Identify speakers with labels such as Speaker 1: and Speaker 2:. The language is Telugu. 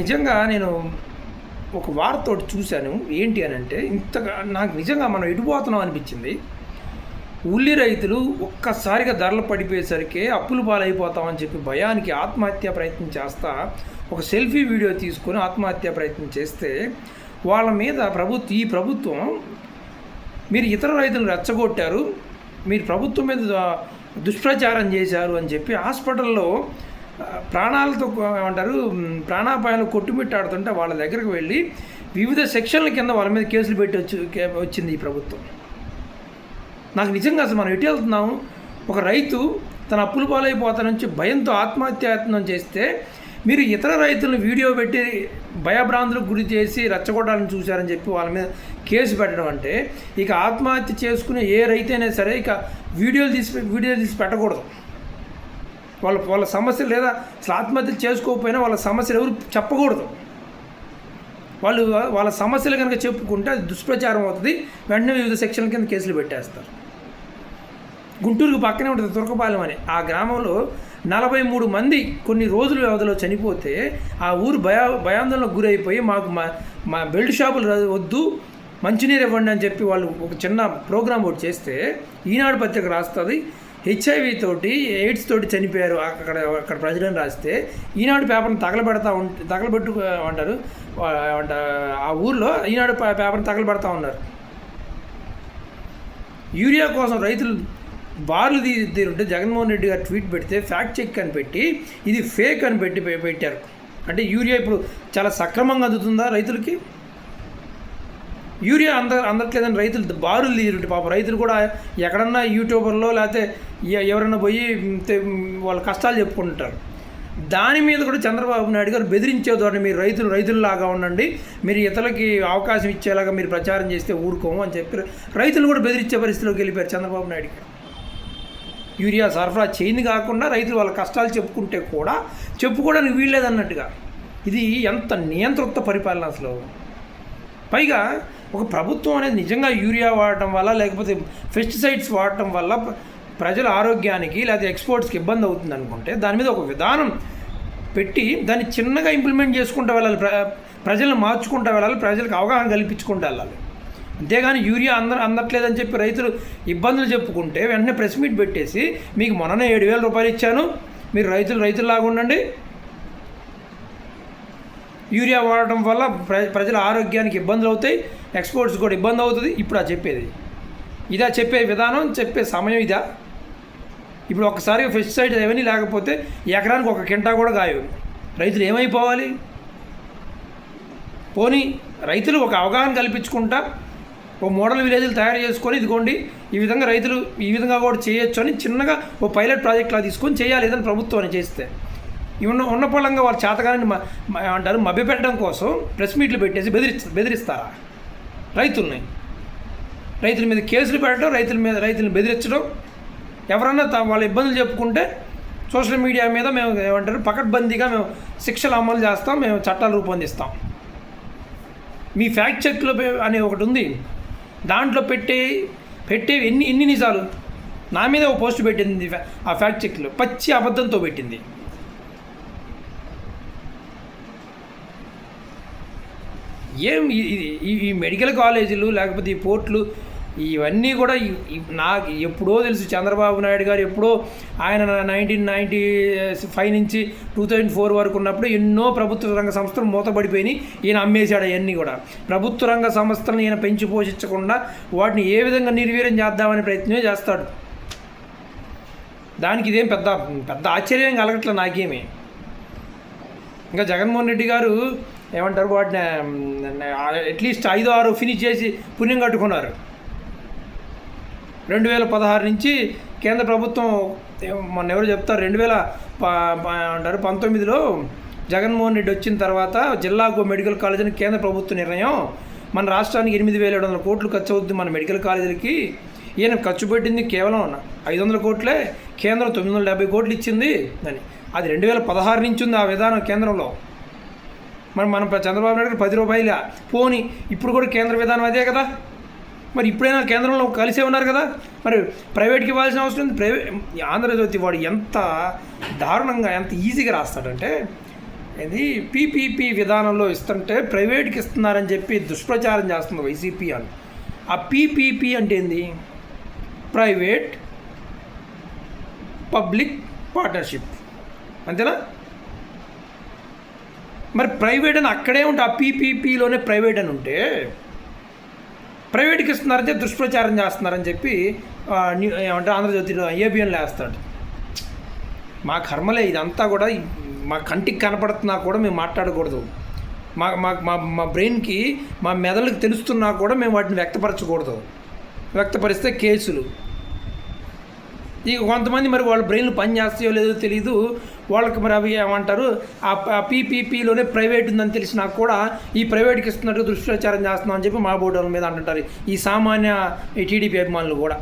Speaker 1: నిజంగా నేను ఒక వార్త ఒకటి చూశాను. ఏంటి అని అంటే ఇంతగా నాకు నిజంగా మనం ఎడిపోతున్నాం అనిపించింది. ఉల్లి రైతులు ఒక్కసారిగా ధరలు పడిపోయేసరికి అప్పులు పాలైపోతామని చెప్పి భయానికి ఆత్మహత్య ప్రయత్నం చేస్తా ఒక సెల్ఫీ వీడియో తీసుకొని ఆత్మహత్య ప్రయత్నం చేస్తే వాళ్ళ మీద ప్రభుత్వం ఈ ప్రభుత్వం మీరు ఇతర రైతులు రెచ్చగొట్టారు మీరు ప్రభుత్వం మీద దుష్ప్రచారం చేశారు అని చెప్పి హాస్పిటల్లో ప్రాణాలతో ఏమంటారు ప్రాణాపాయాలు కొట్టుమిట్టాడుతుంటే వాళ్ళ దగ్గరికి వెళ్ళి వివిధ సెక్షన్ల కింద వాళ్ళ మీద కేసులు పెట్టి వచ్చి వచ్చింది ఈ ప్రభుత్వం. నాకు నిజంగా అసలు మనం ఎటు వెళ్తున్నాము ఒక రైతు తన అప్పులు పాలైపోతా నుంచి భయంతో ఆత్మహత్యాయత్నం చేస్తే మీరు ఇతర రైతులను వీడియో పెట్టి భయభ్రాంతులకు గురి చేసి రచ్చగొట్టాలని చూశారని చెప్పి వాళ్ళ మీద కేసు పెట్టడం అంటే ఇక ఆత్మహత్య చేసుకునే ఏ రైతైనా సరే ఇక వీడియోలు తీసి వీడియోలు తీసి పెట్టకూడదు. వాళ్ళ వాళ్ళ సమస్యలు లేదా అసలు చేసుకోకపోయినా వాళ్ళ సమస్యలు ఎవరు చెప్పకూడదు. వాళ్ళు వాళ్ళ సమస్యలు కనుక చెప్పుకుంటే అది దుష్ప్రచారం అవుతుంది. వెంటనే వివిధ సెక్షన్ల కింద కేసులు పెట్టేస్తారు. గుంటూరుకు పక్కనే ఉంటుంది తుర్కపాలెం అని. ఆ గ్రామంలో నలభై మూడు మంది కొన్ని రోజుల వ్యవధిలో చనిపోతే ఆ ఊరు భయ భయాందోళనకు గురైపోయి మాకు మా మా బెల్ట్ షాపులు వద్దు మంచినీరు ఇవ్వండి అని చెప్పి వాళ్ళు ఒక చిన్న ప్రోగ్రామ్ ఒకటి చేస్తే ఈనాడు పత్రిక రాస్తుంది. హెచ్ఐవి తోటి ఎయిడ్స్ తోటి చనిపోయారు. అక్కడ అక్కడ ప్రజలను రాస్తే ఈనాడు పేపర్ని తగలబెడతా ఉంటే తగలబెట్టు అంటారు ఆ ఊర్లో ఈనాడు పేపర్ని తగలబెడతా ఉన్నారు. యూరియా కోసం రైతులు బార్లు తీరుంటే జగన్మోహన్ రెడ్డి గారు ట్వీట్ పెడితే ఫ్యాక్ట్ చెక్ అని పెట్టి ఇది ఫేక్ అని పెట్టి పెట్టారు. అంటే యూరియా ఇప్పుడు చాలా సక్రమంగా అందుతుందా రైతులకి? యూరియా అంద అందట్లేదని రైతులు బారులు తీరుంటే పాప రైతులు కూడా ఎక్కడన్నా యూట్యూబర్లో లేకపోతే ఎవరైనా పోయి వాళ్ళ కష్టాలు చెప్పుకుంటారు దాని మీద కూడా చంద్రబాబు నాయుడు గారు బెదిరించే ధోరణి మీరు రైతులు రైతుల్లాగా ఉండండి. మీరు ఇతరులకి అవకాశం ఇచ్చేలాగా మీరు ప్రచారం చేస్తే ఊరుకోము అని చెప్పి రైతులు కూడా బెదిరించే పరిస్థితిలోకి వెళ్ళిపోయారు చంద్రబాబు నాయుడు గారు. యూరియా సరఫరా చేయింది కాకుండా రైతులు వాళ్ళ కష్టాలు చెప్పుకుంటే కూడా చెప్పుకోవడానికి వీల్లేదన్నట్టుగా. ఇది ఎంత నియంతృత్వ పరిపాలన అసలు. పైగా ఒక ప్రభుత్వం అనేది నిజంగా యూరియా వాడటం వల్ల లేకపోతే పెస్టిసైడ్స్ వాడటం వల్ల ప్ర- ప్రజల ఆరోగ్యానికి లేకపోతే ఎక్స్పోర్ట్స్కి ఇబ్బంది అవుతుంది అనుకుంటే దాని మీద ఒక విధానం పెట్టి దాన్ని చిన్నగా ఇంప్లిమెంట్ చేసుకుంటూ వెళ్ళాలి. ప్ర ప్రజలను మార్చుకుంటూ వెళ్ళాలి. ప్రజలకు అవగాహన కల్పించుకుంటూ వెళ్ళాలి. అంతేగాని యూరియా అందరు అందట్లేదని చెప్పి రైతులు ఇబ్బందులు చెప్పుకుంటే వెంటనే ప్రెస్ మీట్ పెట్టేసి మీకు మొన్ననే ఏడు వేల రూపాయలు ఇచ్చాను. మీరు రైతులు రైతులు లాగా ఉండండి. యూరియా వాడటం వల్ల ప్ర ప్రజల ఆరోగ్యానికి ఇబ్బందులు అవుతాయి ఎక్స్పోర్ట్స్ కూడా ఇబ్బంది అవుతుంది. ఇప్పుడు ఆ చెప్పేది. ఇదా చెప్పే విధానం చెప్పే సమయం ఇదా. ఇప్పుడు ఒకసారి పెస్టిసైడ్ ఏమని లేకపోతే ఎకరానికి ఒక కింటా కూడా గాయవు రైతులు ఏమైపోవాలి? పోనీ రైతులు ఒక అవగాహన కల్పించుకుంటా ఓ మోడల్ విలేజ్లు తయారు చేసుకొని ఇదిగోండి ఈ విధంగా రైతులు ఈ విధంగా కూడా చేయొచ్చు అని చిన్నగా ఓ పైలట్ ప్రాజెక్ట్లా తీసుకొని చేయాలి ఏదైనా ప్రభుత్వాన్ని చేస్తే. ఉన్న ఉన్న పొలంగా వాళ్ళ చేతగాని అంటారు మభ్యపెట్టడం కోసం ప్రెస్ మీట్లు పెట్టేసి బెదిరి బెదిరిస్తారా? రైతుల్ని. రైతుల మీద కేసులు పెట్టడం రైతుల మీద రైతులను బెదిరించడం. ఎవరన్నా వాళ్ళ ఇబ్బందులు చెప్పుకుంటే సోషల్ మీడియా మీద మేము ఏమంటారు పకడ్బందీగా మేము శిక్షలు అమలు చేస్తాం మేము చట్టాలు రూపొందిస్తాం. మీ ఫ్యాక్ట్ చెక్లో అనే ఒకటి ఉంది. దాంట్లో పెట్టే పెట్టే ఎన్ని ఎన్ని నిజాలు? నా మీద ఒక పోస్ట్ పెట్టింది ఆ ఫ్యాక్ట్ చెక్లో. పచ్చి అబద్ధంతో పెట్టింది. ఏం ఈ- ఈ- మెడికల్ కాలేజీలు లేకపోతే ఈ పోర్ట్లు ఇవన్నీ కూడా నాకు ఎప్పుడో తెలుసు చంద్రబాబు నాయుడు గారు ఎప్పుడో ఆయన నైన్టీన్ నైంటీ ఫైవ్ నుంచి టూ థౌజండ్ ఫోర్ వరకు ఉన్నప్పుడు ఎన్నో ప్రభుత్వ రంగ సంస్థలు మూతపడిపోయినాయి. ఈయన అమ్మేశాడు అవన్నీ కూడా. ప్రభుత్వ రంగ సంస్థలను ఈయన పెంచి పోషించకుండా వాటిని ఏ విధంగా నిర్వీర్యం చేద్దామనే ప్రయత్నమే చేస్తాడు. దానికి ఇదేం పెద్ద పెద్ద ఆశ్చర్యం కలగట్లే నాకేమి. ఇంకా జగన్మోహన్ రెడ్డి గారు ఏమంటారు వాటిని అట్లీస్ట్ ఐదు ఆరు ఫినిష్ చేసి పుణ్యం కట్టుకున్నారు. రెండు వేల పదహారు నుంచి కేంద్ర ప్రభుత్వం మొన్న ఎవరు చెప్తారు రెండు వేల ప- అంటారు పంతొమ్మిదిలో జగన్మోహన్ రెడ్డి వచ్చిన తర్వాత జిల్లాకు మెడికల్ కాలేజ్ అని కేంద్ర ప్రభుత్వ నిర్ణయం. మన రాష్ట్రానికి ఎనిమిది వేల ఏడు వందల కోట్లు ఖర్చు అవుతుంది మన మెడికల్ కాలేజీలకి. ఈయన ఖర్చు పెట్టింది కేవలం ఐదు వందల కోట్లే కేంద్రం తొమ్మిది వందల డెబ్బై కోట్లు ఇచ్చింది అని. అది రెండు వేల పదహారు నుంచి ఉంది ఆ విధానం కేంద్రంలో. మరి మన చంద్రబాబు నాయుడు పది రూపాయల? పోని ఇప్పుడు కూడా కేంద్ర విధానం అదే కదా? మరి ఇప్పుడైనా కేంద్రంలో కలిసే ఉన్నారు కదా? మరి ప్రైవేట్కి ఇవ్వాల్సిన అవసరం ఉంది. ప్రైవేట్ ఆంధ్రజ్యోతి వాడు ఎంత దారుణంగా ఎంత ఈజీగా రాస్తాడంటే ఇది పీపీపీ విధానంలో ఇస్తుంటే ప్రైవేట్కి ఇస్తున్నారని చెప్పి దుష్ప్రచారం చేస్తుంది వైసీపీ అని ఆ పీపీపీ అంటే ఏంది? Private public partnership. అంతేనా? మరి ప్రైవేట్ అని అక్కడే ఉంటే ఆ పీపీపీలోనే ప్రైవేట్ అని ఉంటే ప్రైవేట్కి ఇస్తున్నారంటే దుష్ప్రచారం చేస్తున్నారని చెప్పి న్యూ- ఏమంటే ఆంధ్రజ్యోతిలో ఏబిఎన్లో వేస్తాడు. మా కర్మలే ఇదంతా కూడా మా కంటికి కనపడుతున్నా కూడా మేము మాట్లాడకూడదు. మా మా మా మా బ్రెయిన్కి మా మెదడుకి తెలుస్తున్నా కూడా మేము వాటిని వ్యక్తపరచకూడదు. వ్యక్తపరిస్తే కేసులు. ఇక కొంతమంది మరి వాళ్ళ బ్రెయిన్లు పని చేస్తాయో లేదో తెలియదు వాళ్ళకి మరి అవి ఏమంటారు? ఆ పీపీపీలోనే ప్రైవేట్ ఉందని తెలిసినా కూడా ఈ ప్రైవేట్కి ఇస్తున్నట్టు దుష్ప్రచారం చేస్తున్నాం అని చెప్పి మా బోర్డు మీద అంటుంటారు. ఈ సామాన్య టీడీపీ అభిమానులు కూడా.